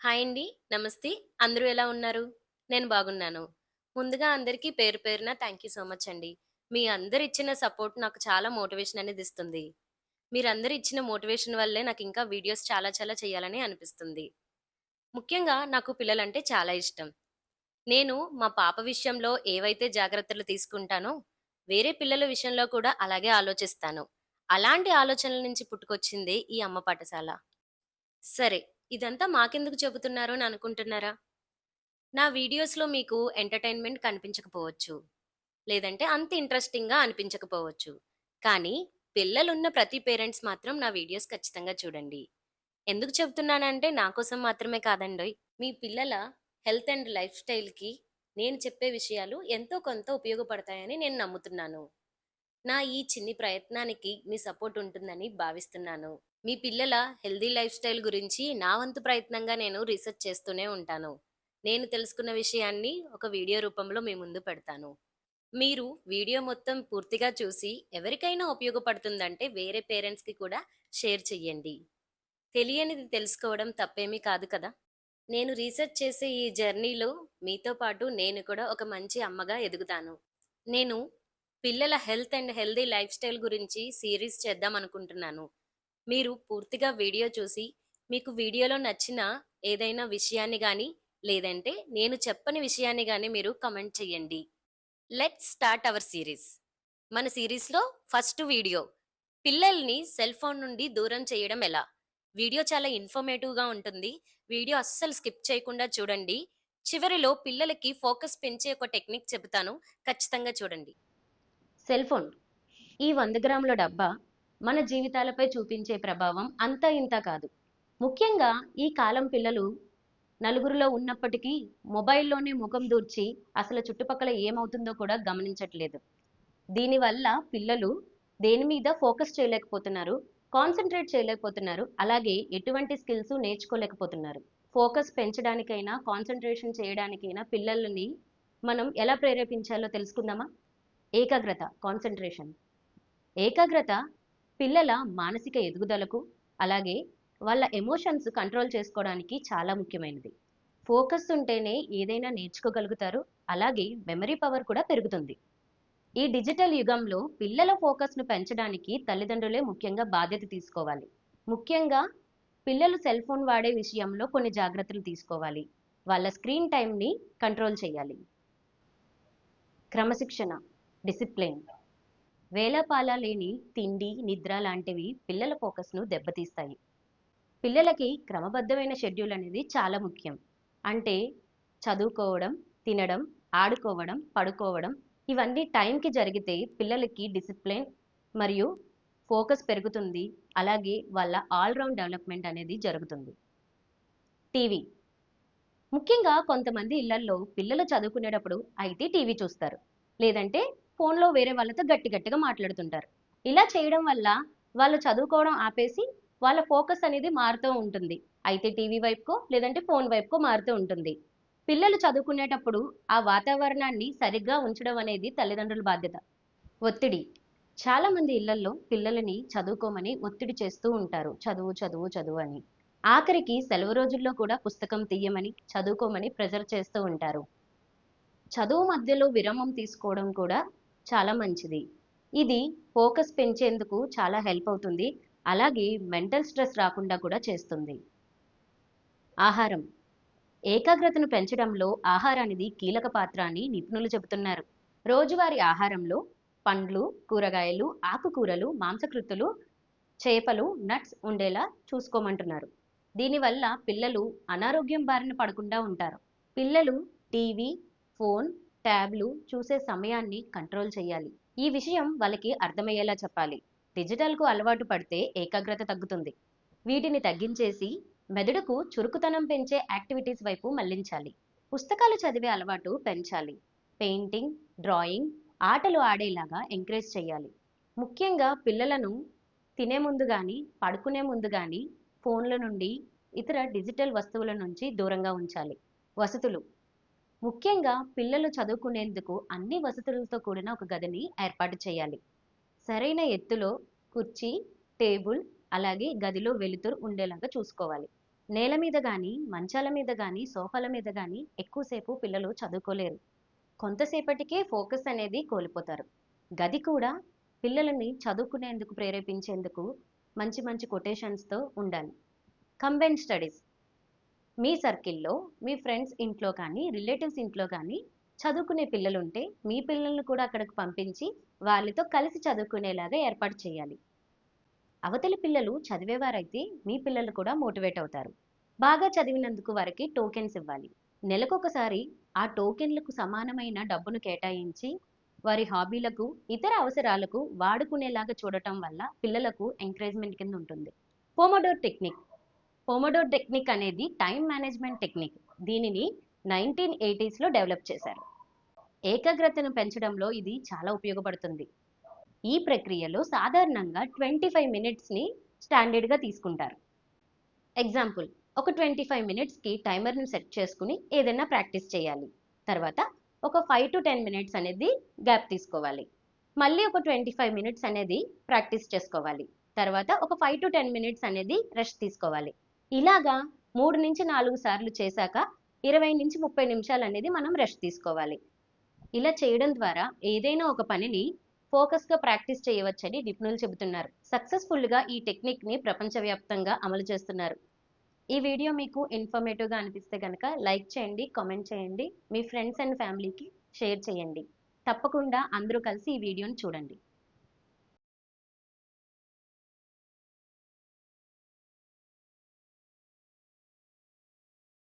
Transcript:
Hi అండి. నమస్తే. అందరూ ఎలా ఉన్నారు? నేను బాగున్నాను. ముందుగా అందరికీ పేరు పేరున థ్యాంక్ యూ సో మచ్ అండి. మీ అందరు ఇచ్చిన సపోర్ట్ నాకు చాలా మోటివేషన్ అనేది ఇస్తుంది. మీరందరు ఇచ్చిన మోటివేషన్ వల్లే నాకు ఇంకా వీడియోస్ చాలా చాలా చేయాలని అనిపిస్తుంది. ముఖ్యంగా నాకు పిల్లలంటే చాలా ఇష్టం. నేను మా పాప విషయంలో ఏవైతే జాగ్రత్తలు తీసుకుంటానో, వేరే పిల్లల విషయంలో కూడా అలాగే ఆలోచిస్తాను. అలాంటి ఆలోచనల నుంచి పుట్టుకొచ్చింది ఈ అమ్మ పాఠశాల. సరే, ఇదంతా మాకెందుకు చెబుతున్నారు అని అనుకుంటున్నారా? నా వీడియోస్‌లో మీకు ఎంటర్‌టైన్‌మెంట్ కనిపించకపోవచ్చు. లేదంటే అంత ఇంట్రెస్టింగ్‌గా అనిపించకపోవచ్చు. కానీ పిల్లలున్న ప్రతి పేరెంట్స్ మాత్రం నా వీడియోస్ ఖచ్చితంగా చూడండి. ఎందుకు చెప్తున్నానంటే నా కోసం మాత్రమే కాదండి మీ పిల్లల హెల్త్ అండ్ లైఫ్ స్టైల్‌కి నేను చెప్పే విషయాలు ఎంతో కొంత ఉపయోగపడతాయని నేను నమ్ముతున్నాను. నా ఈ చిన్ని ప్రయత్నానికి మీ సపోర్ట్ ఉంటుందని భావిస్తున్నాను. మీ పిల్లల హెల్దీ లైఫ్ స్టైల్ గురించి నా వంతు ప్రయత్నంగా నేను రీసెర్చ్ చేస్తూనే ఉంటాను. నేను తెలుసుకున్న విషయాన్ని ఒక వీడియో రూపంలో మీ ముందు పెడతాను. మీరు వీడియో మొత్తం పూర్తిగా చూసి ఎవరికైనా ఉపయోగపడుతుందంటే వేరే పేరెంట్స్‌కి కూడా షేర్ చెయ్యండి. తెలియనిది తెలుసుకోవడం తప్పేమీ కాదు కదా! నేను రీసెర్చ్ చేసే ఈ జర్నీలో మీతో పాటు నేను కూడా ఒక మంచి అమ్మగా ఎదుగుతాను. నేను పిల్లల health and healthy lifestyle గురించి సిరీస్ చేద్దాం అనుకుంటున్నాను మీరు పూర్తిగా వీడియో చూసి, మీకు వీడియోలో నచ్చిన ఏదైనా విషయాన్ని కానీ లేదంటే నేను చెప్పని విషయాన్ని కానీ మీరు కమెంట్ చేయండి లెట్స్ స్టార్ట్ అవర్ సిరీస్ మన సీరీస్‌లో ఫస్ట్ వీడియో పిల్లల్ని సెల్ ఫోన్ నుండి దూరం చేయడం ఎలా? వీడియో చాలా ఇన్ఫర్మేటివ్‌గా ఉంటుంది. వీడియో అస్సలు స్కిప్ చేయకుండా చూడండి. చివరిలో పిల్లలకి ఫోకస్ పెంచే ఒక టెక్నిక్ చెబుతాను. ఖచ్చితంగా చూడండి. సెల్ ఫోన్ ఈ వంద గ్రాముల డబ్బా మన జీవితాలపై చూపించే ప్రభావం అంతా ఇంత కాదు. ముఖ్యంగా ఈ కాలం పిల్లలు నలుగురిలో ఉన్నప్పటికీ మొబైల్‌లోనే ముఖం దూర్చి అసలు చుట్టుపక్కల ఏమవుతుందో కూడా గమనించట్లేదు. దీనివల్ల పిల్లలు దేని మీద ఫోకస్ చేయలేకపోతున్నారు. కాన్సన్ట్రేట్ చేయలేకపోతున్నారు. అలాగే ఎటువంటి స్కిల్స్ నేర్చుకోలేకపోతున్నారు. ఫోకస్ పెంచడానికైనా, కాన్సన్ట్రేషన్ చేయడానికైనా పిల్లల్ని మనం ఎలా ప్రేరేపించాలో తెలుసుకుందామా? ఏకాగ్రత కాన్సన్ట్రేషన్ ఏకాగ్రత పిల్లల మానసిక ఎదుగుదలకు, అలాగే వాళ్ళ ఎమోషన్స్ కంట్రోల్ చేసుకోవడానికి చాలా ముఖ్యమైనది. ఫోకస్ ఉంటేనే ఏదైనా నేర్చుకోగలుగుతారు. అలాగే మెమరీ పవర్ కూడా పెరుగుతుంది. ఈ డిజిటల్ యుగంలో పిల్లల ఫోకస్‌ను పెంచడానికి తల్లిదండ్రులే ముఖ్యంగా బాధ్యత తీసుకోవాలి. ముఖ్యంగా పిల్లలు సెల్ ఫోన్ వాడే విషయంలో కొన్ని జాగ్రత్తలు తీసుకోవాలి. వాళ్ళ స్క్రీన్ టైంని కంట్రోల్ చేయాలి. క్రమశిక్షణ, డిసిప్లిన్. వేలపాల లేని తిండి, నిద్ర లాంటివి పిల్లల ఫోకస్‌ను దెబ్బతీస్తాయి. పిల్లలకి క్రమబద్ధమైన షెడ్యూల్ అనేది చాలా ముఖ్యం. అంటే చదువుకోవడం, తినడం, ఆడుకోవడం, పడుకోవడం ఇవన్నీ టైంకి జరిగితే పిల్లలకి డిసిప్లిన్ మరియు ఫోకస్ పెరుగుతుంది. అలాగే వాళ్ళ ఆల్ రౌండ్ డెవలప్‌మెంట్ అనేది జరుగుతుంది. టీవీ. ముఖ్యంగా కొంతమంది ఇళ్ళల్లో పిల్లలు చదువుకునేటప్పుడు అయితే టీవీ చూస్తారు. లేదంటే ఫోన్‌లో వేరే వాళ్ళతో గట్టి గట్టిగా మాట్లాడుతుంటారు. ఇలా చేయడం వల్ల వాళ్ళు చదువుకోవడం ఆపేసి వాళ్ళ ఫోకస్ అనేది మారుతూ ఉంటుంది. అయితే టీవీ వైపుకో లేదంటే ఫోన్ వైపుకో మారుతూ ఉంటుంది. పిల్లలు చదువుకునేటప్పుడు ఆ వాతావరణాన్ని సరిగ్గా ఉంచడం అనేది తల్లిదండ్రుల బాధ్యత. ఒత్తిడి. చాలామంది ఇళ్ళలో పిల్లలని చదువుకోమని ఒత్తిడి చేస్తూ ఉంటారు. చదువు, చదువు, చదువు అని. ఆఖరికి సెలవు రోజుల్లో కూడా పుస్తకం తీయమని, చదువుకోమని ప్రెజర్ చేస్తూ ఉంటారు. చదువు మధ్యలో విరామం తీసుకోవడం కూడా చాలా మంచిది. ఇది ఫోకస్ పెంచేందుకు చాలా హెల్ప్ అవుతుంది. అలాగే మెంటల్ స్ట్రెస్ రాకుండా కూడా చేస్తుంది. ఆహారం. ఏకాగ్రతను పెంచడంలో ఆహారానిది కీలక పాత్ర అని నిపుణులు చెబుతున్నారు. రోజువారీ ఆహారంలో పండ్లు, కూరగాయలు, ఆకుకూరలు, మాంసకృత్తులు, చేపలు, నట్స్ ఉండేలా చూసుకోమంటున్నారు. దీనివల్ల పిల్లలు అనారోగ్యం బారిన పడకుండా ఉంటారు. పిల్లలు టీవీ, ఫోన్, ట్యాబ్‌లు చూసే సమయాన్ని కంట్రోల్ చేయాలి. ఈ విషయం వాళ్ళకి అర్థమయ్యేలా చెప్పాలి. డిజిటల్‌కు అలవాటు పడితే ఏకాగ్రత తగ్గుతుంది. వీటిని తగ్గించేసి మెదడుకు చురుకుతనం పెంచే యాక్టివిటీస్ వైపు మళ్ళించాలి. పుస్తకాలు చదివే అలవాటు పెంచాలి. పెయింటింగ్, డ్రాయింగ్, ఆటలు ఆడేలాగా ఎంకరేజ్ చేయాలి. ముఖ్యంగా పిల్లలను తినే ముందు కానీ పడుకునే ముందు కానీ ఫోన్‌ల నుండి, ఇతర డిజిటల్ వస్తువుల నుంచి దూరంగా ఉంచాలి. వసతులు. ముఖ్యంగా పిల్లలు చదువుకునేందుకు అన్ని వసతులతో కూడిన ఒక గదిని ఏర్పాటు చేయాలి. సరైన ఎత్తులో కుర్చీ, టేబుల్ అలాగే గదిలో వెలుతురు ఉండేలాగా చూసుకోవాలి. నేల మీద కానీ మంచాల మీద కానీ సోఫాల మీద కానీ ఎక్కువసేపు పిల్లలు చదువుకోలేరు కొంతసేపటికే ఫోకస్ అనేది కోల్పోతారు గది కూడా పిల్లలని చదువుకునేందుకు ప్రేరేపించేందుకు మంచి మంచి కొటేషన్స్తో ఉండాలి కంబైన్ స్టడీస్ మీ సర్కిల్లో మీ ఫ్రెండ్స్ ఇంట్లో కానీ రిలేటివ్స్ ఇంట్లో కానీ చదువుకునే పిల్లలు ఉంటే మీ పిల్లల్ని కూడా అక్కడికి పంపించి వాళ్ళతో కలిసి చదువుకునేలాగా ఏర్పాటు చేయాలి. అవతలి పిల్లలు చదివేవారైతే మీ పిల్లలు కూడా మోటివేట్ అవుతారు. బాగా చదివినందుకు వారికి టోకెన్స్ ఇవ్వాలి. నెలకొకసారి ఆ టోకెన్లకు సమానమైన డబ్బును కేటాయించి వారి హాబీలకు ఇతర అవసరాలకు వాడుకునేలాగా చూడటం వల్ల పిల్లలకు ఎంకరేజ్మెంట్ కింద ఉంటుంది. Pomodoro technique. పోమోడోర్ టెక్నిక్ అనేది టైం మేనేజ్మెంట్ టెక్నిక్ దీనిని నైన్టీన్ ఎయిటీస్లో డెవలప్ చేశారు. ఏకాగ్రతను పెంచడంలో ఇది చాలా ఉపయోగపడుతుంది. ఈ ప్రక్రియలో సాధారణంగా ట్వంటీ ఫైవ్ మినిట్స్ని స్టాండర్డ్గా తీసుకుంటారు. ఎగ్జాంపుల్ ఒక ట్వంటీ ఫైవ్ మినిట్స్కి టైమర్ని సెట్ చేసుకుని ఏదైనా ప్రాక్టీస్ చేయాలి. తర్వాత ఒక ఫైవ్ టు టెన్ మినిట్స్ అనేది గ్యాప్ తీసుకోవాలి. మళ్ళీ ఒక ట్వంటీ ఫైవ్ మినిట్స్ అనేది ప్రాక్టీస్ చేసుకోవాలి. తర్వాత ఒక ఫైవ్ టు టెన్ మినిట్స్ అనేది రెస్ట్ తీసుకోవాలి. ఇలాగా మూడు నుంచి నాలుగు సార్లు చేశాక ఇరవై నుంచి ముప్పై నిమిషాలు అనేది మనం రెస్ట్ తీసుకోవాలి. ఇలా చేయడం ద్వారా ఏదైనా ఒక పనిని ఫోకస్గా ప్రాక్టీస్ చేయవచ్చని నిపుణులు చెబుతున్నారు. సక్సెస్ఫుల్గా ఈ టెక్నిక్ని ప్రపంచవ్యాప్తంగా అమలు చేస్తున్నారు. ఈ వీడియో మీకు ఇన్ఫర్మేటివ్గా అనిపిస్తే కనుక లైక్ చేయండి కామెంట్ చేయండి మీ ఫ్రెండ్స్ అండ్ ఫ్యామిలీకి షేర్ చేయండి. తప్పకుండా అందరూ కలిసి ఈ వీడియోని చూడండి.